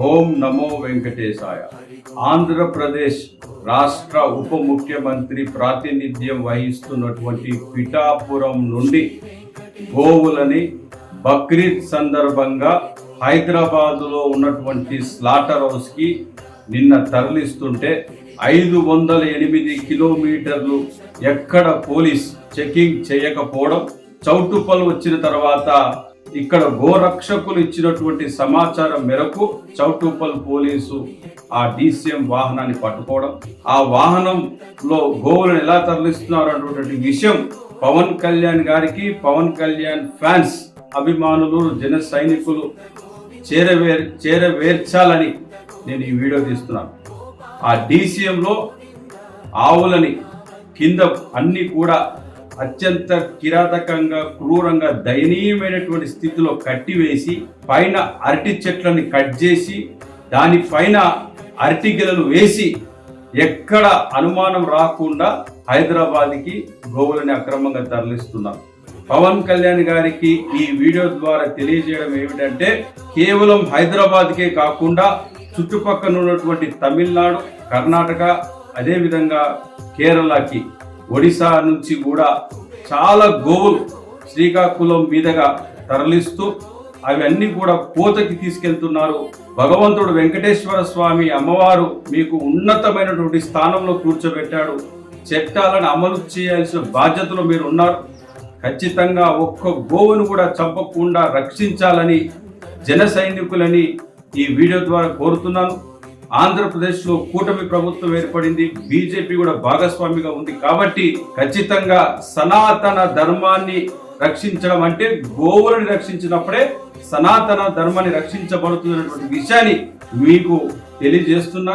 ఓం నమో వెంకటేశాయ. ఆంధ్రప్రదేశ్ రాష్ట్ర ఉప ముఖ్యమంత్రి ప్రాతినిధ్యం వహిస్తున్నటువంటి పిఠాపురం నుండి గోవులని బక్రీద్ సందర్భంగా హైదరాబాదులో ఉన్నటువంటి స్లాటర్ హౌస్కి నిన్న తరలిస్తుంటే ఐదు వందల ఎనిమిది కిలోమీటర్లు ఎక్కడ పోలీస్ చెకింగ్ చేయకపోవడం చౌటుప్పలు వచ్చిన తర్వాత ఇక్కడ గోరక్షకులు ఇచ్చినటువంటి సమాచారం మేరకు చౌటుప్పల్ పోలీసు ఆ డీసీఎం వాహనాన్ని పట్టుకోవడం ఆ వాహనంలో గోవులను ఎలా తరలిస్తున్నారు అన్నటువంటి విషయం పవన్ కళ్యాణ్ గారికి పవన్ కళ్యాణ్ ఫ్యాన్స్ అభిమానులు జన సైనికులు చేరవేర్ చేరవేర్చాలని నేను ఈ వీడియో తీస్తున్నాను. ఆ డీసీఎంలో ఆవులని కింద అన్నీ కూడా అత్యంత కిరాతకంగా క్రూరంగా దయనీయమైనటువంటి స్థితిలో కట్టివేసి పైన అరటి చెట్లని కట్ చేసి దానిపైన అరటి గెలలు వేసి ఎక్కడ అనుమానం రాకుండా హైదరాబాద్కి గోవులని అక్రమంగా తరలిస్తున్నారు. పవన్ కళ్యాణ్ గారికి ఈ వీడియో ద్వారా తెలియజేయడం ఏమిటంటే కేవలం హైదరాబాద్కే కాకుండా చుట్టుపక్కల ఉన్నటువంటి తమిళనాడు కర్ణాటక అదేవిధంగా కేరళకి ఒడిశా నుంచి కూడా చాలా గోవులు శ్రీకాకుళం మీదుగా తరలిస్తూ అవన్నీ కూడా కోతకి తీసుకెళ్తున్నారు. భగవంతుడు వెంకటేశ్వర స్వామి అమ్మవారు మీకు ఉన్నతమైనటువంటి స్థానంలో కూర్చోబెట్టాడు. చట్టాలను అమలు చేయాల్సిన బాధ్యతలో మీరు ఉన్నారు. ఖచ్చితంగా ఒక్క గోవును కూడా చంపకుండా రక్షించాలని జన సైనికులని ఈ వీడియో ద్వారా కోరుతున్నాను. ఆంధ్రప్రదేశ్లో కూటమి ప్రభుత్వం ఏర్పడింది బీజేపీ కూడా భాగస్వామిగా ఉంది కాబట్టి ఖచ్చితంగా సనాతన ధర్మాన్ని రక్షించడం అంటే గోవులను రక్షించినప్పుడే సనాతన ధర్మాన్ని రక్షించబడుతున్నటువంటి విషయాన్ని మీకు తెలియజేస్తున్నా